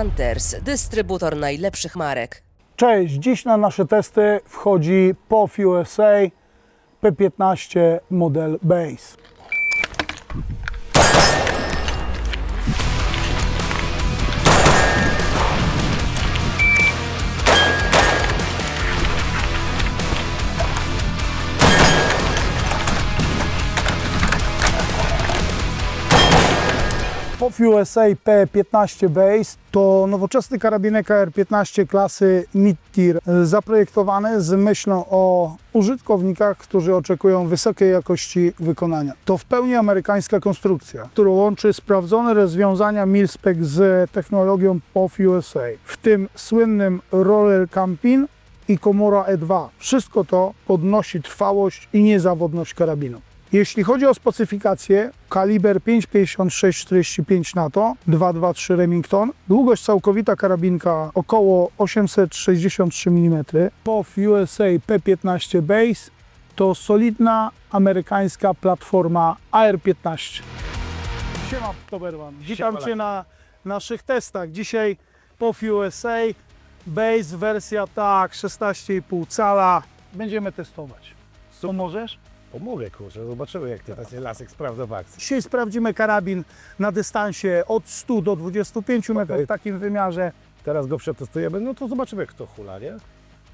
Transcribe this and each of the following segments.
Hunters, dystrybutor najlepszych marek. Cześć, dziś na nasze testy wchodzi POF USA P15 model Base. POF USA P15 Base to nowoczesny karabinek KR-15 klasy mid-tier, e, zaprojektowany z myślą o użytkownikach, którzy oczekują wysokiej jakości wykonania. To w pełni amerykańska konstrukcja, która łączy sprawdzone rozwiązania Milspec z technologią POF USA, w tym słynnym roller camping i komora E2. Wszystko to podnosi trwałość i niezawodność karabinu. Jeśli chodzi o specyfikację, kaliber 5,56-45 NATO, 2,23 Remington, długość całkowita karabinka około 863 mm, POF USA P15 Base to solidna amerykańska platforma AR-15. Siema Toberman, witam Cię na naszych testach. Dzisiaj POF USA Base wersja tak 16,5 cala. Będziemy testować. Co możesz? Pomogę, kurczę, zobaczymy jak ty ten lasek sprawdza w akcji. Dzisiaj sprawdzimy karabin na dystansie od 100 do 25 metrów Okej. w takim wymiarze. Teraz go przetestujemy, no to zobaczymy jak to hula, nie?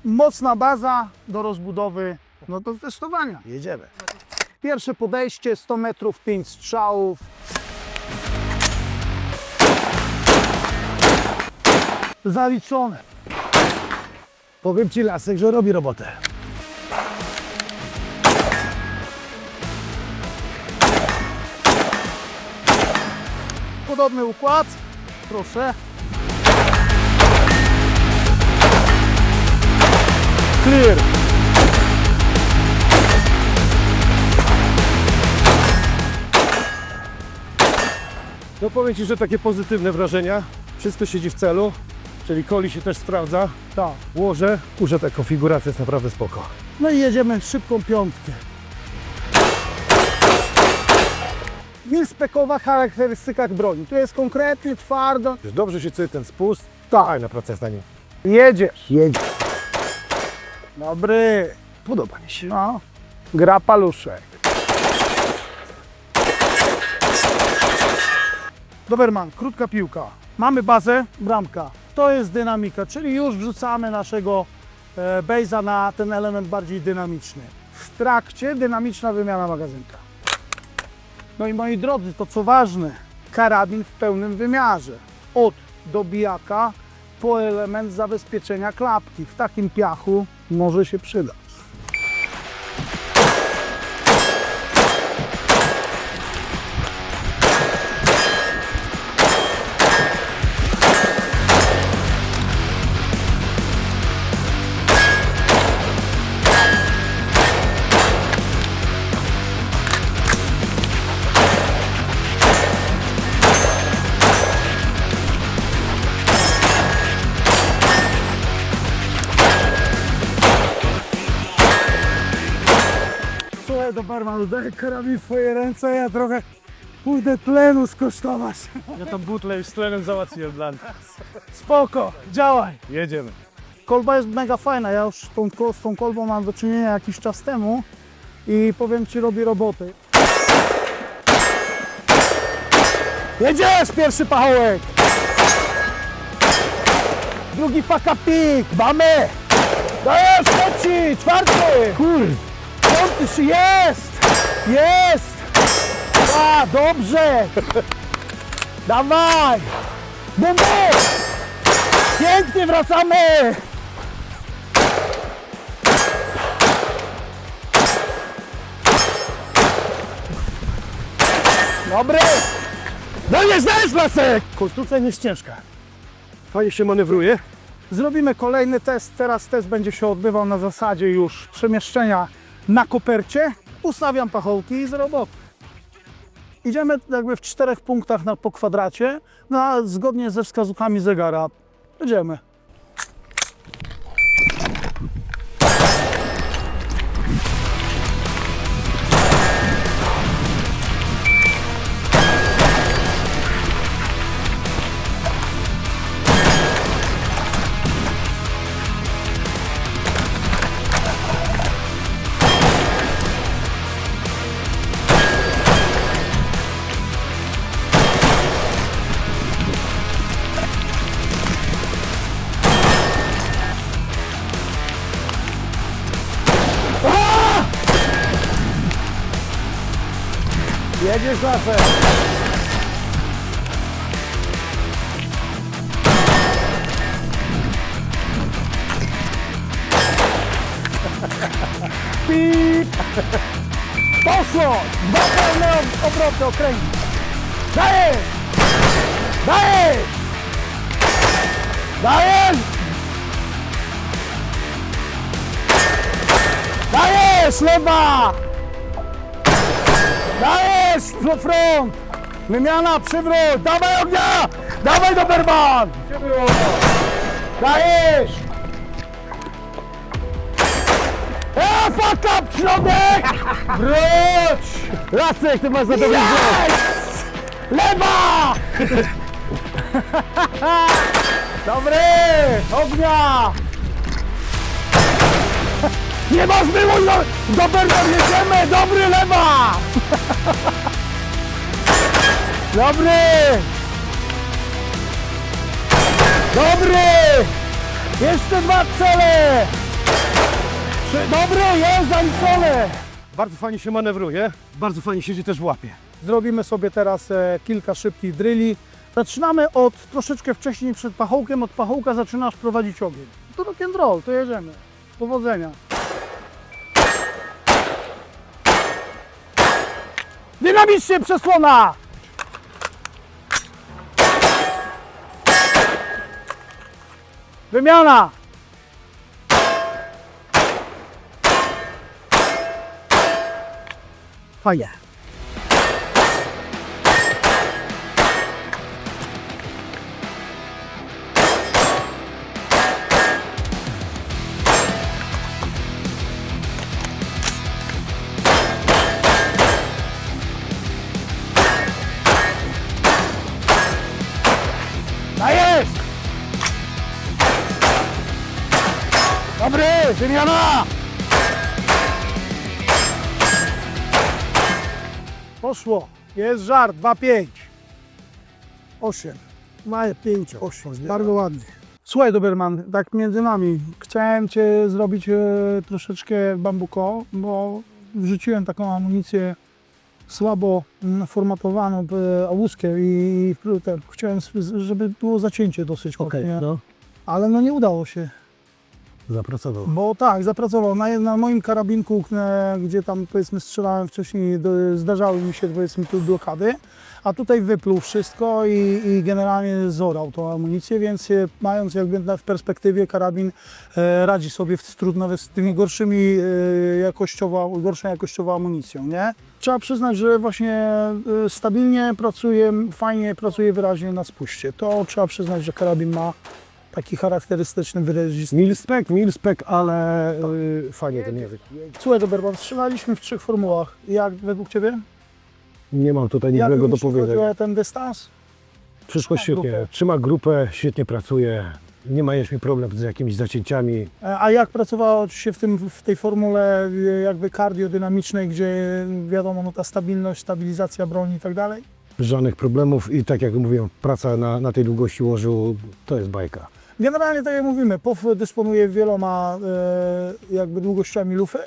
Mocna baza do rozbudowy, no do testowania. Jedziemy. Pierwsze podejście 100 metrów, 5 strzałów. Zaliczone. Powiem ci lasek, że robi robotę. Podobny układ. Proszę. Clear. No powiem ci, że takie pozytywne wrażenia. Wszystko siedzi w celu, czyli koli się też sprawdza. Tak. Łoże, kurczę, ta konfiguracja jest naprawdę spoko. No i jedziemy szybką piątkę. Milspekowa charakterystykach broni. Tu jest konkretnie twardo. Dobrze się czuje ten spust. Tak. Fajna praca jest na nim. Jedziesz. Jedzie. Dobry. Podoba mi się. No. Gra paluszek. Doberman, krótka piłka. Mamy bazę, bramka. To jest dynamika, czyli już wrzucamy naszego e, base'a na ten element bardziej dynamiczny. W trakcie dynamiczna wymiana magazynka. No i moi drodzy, to co ważne, karabin w pełnym wymiarze. Od dobijaka po element zabezpieczenia klapki. W takim piachu może się przydać. Słuchaj, Doberman, daj karabin w twoje ręce, ja trochę pójdę tlenu skosztować. Ja tam butlę już z tlenem załatwiłem dla nas. Spoko, działaj. Jedziemy. Kolba jest mega fajna, ja już z tą, z tą kolbą mam do czynienia jakiś czas temu i powiem Ci, robi roboty. Jedziesz, pierwszy pachołek! Drugi fakapik, mamy! Dajesz, trzeci, czwarty! Kur... Jest! Jest! A, dobrze! Dawaj! Bum! Pięknie wracamy! Dobry! No nie znajesz lasek! Konstrukcja nie jest ciężka. Fajnie się manewruje. Zrobimy kolejny test. Teraz test będzie się odbywał na zasadzie już przemieszczenia na kopercie. Ustawiam pachołki i z roboty. Idziemy jakby w czterech punktach na, po kwadracie, no, zgodnie ze wskazówkami zegara. Jedziemy. Jedziesz Lafę. Pip! Poszło! Dwa pełne ob- obroty okręgi. Dajesz! Dajesz! Dajesz! Dajesz, lewa! Dajesz, pro front! Wymiana, przywrót! Dawaj ognia! Dawaj Doberman! Dajesz! E, fuck up, środek! Wróć! Lasek, ty masz za dobry yes! Lewa! Dobry! Ognia! Nie masz wyłóż! Doberman, jedziemy! Dobry, lewa! Dobry! Dobry! Jeszcze dwa cele! Trzy, dobry, jest zaliczone! Bardzo fajnie się manewruje, bardzo fajnie siedzi też w łapie. Zrobimy sobie teraz e, kilka szybkich drilli. Zaczynamy od troszeczkę wcześniej przed pachołkiem. Od pachołka zaczynasz prowadzić ogień. To rock and roll, to jedziemy. Powodzenia. Dynamicznie przesłona! Wymiana! Fajnie. Dajesz! Wymiana! Poszło. Jest żar, 2-5. 8. Maję 5, 8. Bardzo ładnie. Słuchaj, Doberman, tak między nami. Chciałem Cię zrobić e, troszeczkę bambuko, bo wrzuciłem taką amunicję słabo mm, formatowaną w łuskę i w- ten, chciałem, s- żeby było zacięcie dosyć mocne, no. ale no nie udało się. Zapracował. Bo tak, zapracował. Na, na moim karabinku, e, gdzie tam powiedzmy strzelałem wcześniej, zdarzały mi się powiedzmy tu blokady, a tutaj wypluł wszystko i, i generalnie zorał tą amunicję, więc e, mając jakby w perspektywie karabin e, radzi sobie w, trud- nawet z tymi gorszymi e, jakościowo, gorszą jakościowo amunicją, nie? Trzeba przyznać, że właśnie e, stabilnie pracuje, fajnie pracuje wyraźnie na spuście. To trzeba przyznać, że karabin ma taki charakterystyczny wyrazisty Milspek, milspek, ale yy, fajnie ten język. Słuchaj, Robert, strzelaliśmy w trzech formułach. Jak według Ciebie? Nie mam tutaj Jak złego do powiedzenia. o ten dystans? Wszystko Trzyma świetnie. grupę. Trzyma grupę, świetnie pracuje. Nie ma jeszcze problem z jakimiś zacięciami. E, A jak pracowało Ci się w, tym, w tej formule e, jakby kardiodynamicznej, gdzie e, wiadomo, no ta stabilność, stabilizacja broni i tak dalej? Żadnych problemów i tak jak mówiłem, praca na, na tej długości łożu to jest bajka. Generalnie tak jak mówimy, POW dysponuje wieloma e, jakby długościami lufy,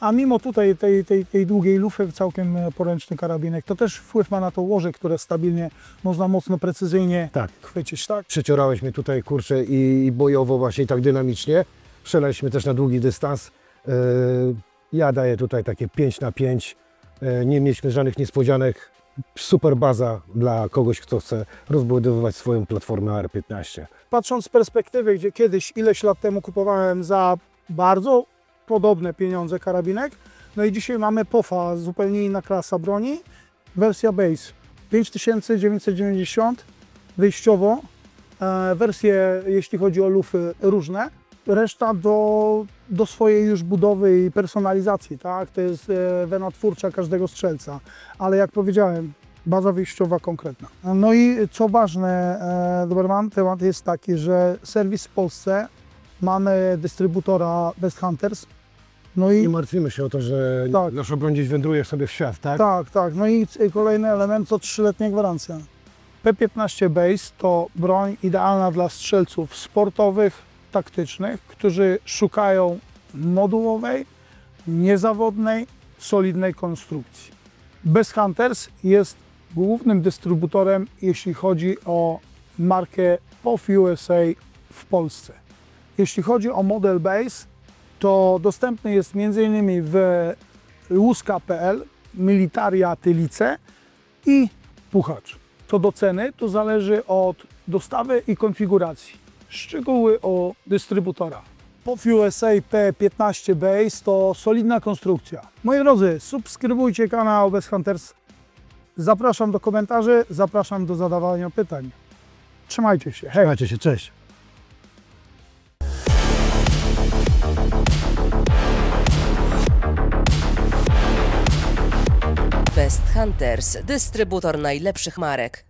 a mimo tutaj tej, tej, tej długiej lufy całkiem e, poręczny karabinek, to też wpływ ma na to łoże, które stabilnie można mocno precyzyjnie Tak. chwycić, tak? Przeciorałeś mnie tutaj, kurczę, i, bojowo właśnie i tak dynamicznie. Strzelaliśmy też na długi dystans. Yy, ja daję tutaj takie 5 na 5. Yy, nie mieliśmy żadnych niespodzianek. Super baza dla kogoś, kto chce rozbudowywać swoją platformę AR-15. patrząc z perspektywy, gdzie kiedyś ileś lat temu kupowałem za bardzo podobne pieniądze karabinek, no i dzisiaj mamy POFA, zupełnie inna klasa broni, wersja base 5990 wyjściowo, e, wersje jeśli chodzi o lufy różne, reszta do, do swojej już budowy i personalizacji, tak, to jest e, wena twórcza każdego strzelca, ale jak powiedziałem, baza wyjściowa konkretna. No i co ważne, e, Doberman, temat jest taki, że serwis w Polsce mamy dystrybutora Best Hunters. No i Nie martwimy się o to, że Tak. nasza broń gdzieś wędruje sobie w świat, tak? tak, tak. No i kolejny element to trzyletnia gwarancja. P15 Base to broń idealna dla strzelców sportowych, taktycznych, którzy szukają modułowej, niezawodnej, solidnej konstrukcji. Best Hunters jest głównym dystrybutorem, jeśli chodzi o markę POF USA w Polsce. Jeśli chodzi o model Base, to dostępny jest m.in. w łuska.pl, Militaria Tylice i Puchacz. Co do ceny, to zależy od dostawy i konfiguracji. Szczegóły o dystrybutora. POF USA P15 Base to solidna konstrukcja. Moi drodzy, subskrybujcie kanał Best Hunters. Zapraszam do komentarzy, zapraszam do zadawania pytań. Trzymajcie się. Hej. Trzymajcie się, cześć. Best Hunters, dystrybutor najlepszych marek.